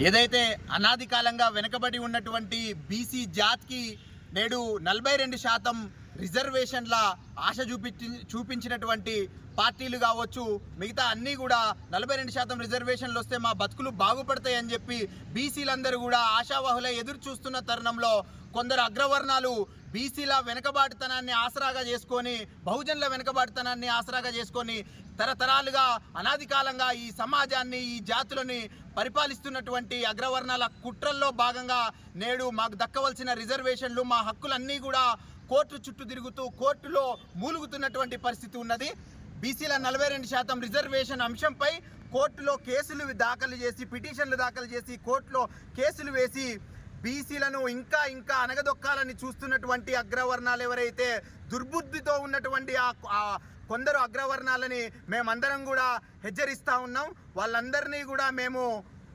ఏదైతే అనాది కాలంగా వెనుకబడి ఉన్నటువంటి బీసీ జాతికి నేడు నలభై రెండు శాతం రిజర్వేషన్ల ఆశ చూపించి చూపించినటువంటి పార్టీలు కావచ్చు మిగతా అన్నీ కూడా నలభై రెండు శాతం రిజర్వేషన్లు వస్తే మా బతుకులు బాగుపడతాయని చెప్పి బీసీలందరూ కూడా ఆశావాహులై ఎదురు చూస్తున్న తరుణంలో కొందరు అగ్రవర్ణాలు బీసీల వెనుకబాటుతనాన్ని ఆసరాగా చేసుకొని బహుజనుల వెనుకబాటుతనాన్ని ఆసరాగా చేసుకొని తరతరాలుగా అనాది కాలంగా ఈ సమాజాన్ని ఈ జాతులని పరిపాలిస్తున్నటువంటి అగ్రవర్ణాల కుట్రల్లో భాగంగా నేడు మాకు దక్కవలసిన రిజర్వేషన్లు మా హక్కులన్నీ కూడా కోర్టు చుట్టూ తిరుగుతూ కోర్టులో మూలుగుతున్నటువంటి పరిస్థితి ఉన్నది. బీసీల నలభై రెండు శాతం రిజర్వేషన్ అంశంపై కోర్టులో కేసులు దాఖలు చేసి పిటిషన్లు దాఖలు చేసి కోర్టులో కేసులు వేసి బీసీలను ఇంకా ఇంకా అనగదొక్కాలని చూస్తున్నటువంటి అగ్రవర్ణాలు ఎవరైతే దుర్బుద్ధితో ఉన్నటువంటి ఆ ఆ కొందరు అగ్రవర్ణాలని మేమందరం కూడా హెచ్చరిస్తూ ఉన్నాం. వాళ్ళందరినీ కూడా మేము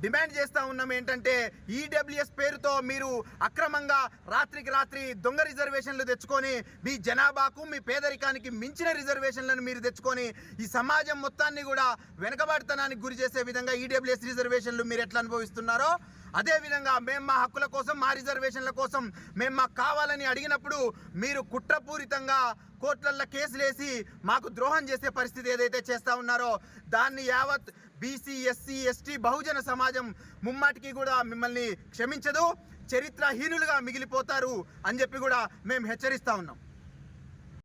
డిమాండ్ చేస్తూ ఉన్నాం ఏంటంటే ఈడబ్ల్యూఎస్ పేరుతో మీరు అక్రమంగా రాత్రికి రాత్రి దొంగ రిజర్వేషన్లు తెచ్చుకొని మీ జనాభాకు మీ పేదరికానికి మించిన రిజర్వేషన్లను మీరు తెచ్చుకొని ఈ సమాజం మొత్తాన్ని కూడా వెనకబడతనానికి గురి చేసే విధంగా ఈడబ్ల్యూఎస్ రిజర్వేషన్లు మీరు ఎట్లా అనుభవిస్తున్నారో అదే విధంగా మేము మా హక్కుల కోసం మా రిజర్వేషన్ల కోసం మేము మాకు కావాలని అడిగినప్పుడు మీరు కుట్రపూరితంగా కోర్టులలో కేసులేసి మాకు ద్రోహం చేసే పరిస్థితి ఏదైతే చేస్తా ఉన్నారో దాన్ని యావత్ బీసీ ఎస్సీ ఎస్టీ బహుజన సమాజం ముమ్మాటికి కూడా మిమ్మల్ని క్షమించదు చరిత్రహీనులుగా మిగిలిపోతారు అని చెప్పి కూడా మేము హెచ్చరిస్తా ఉన్నాం.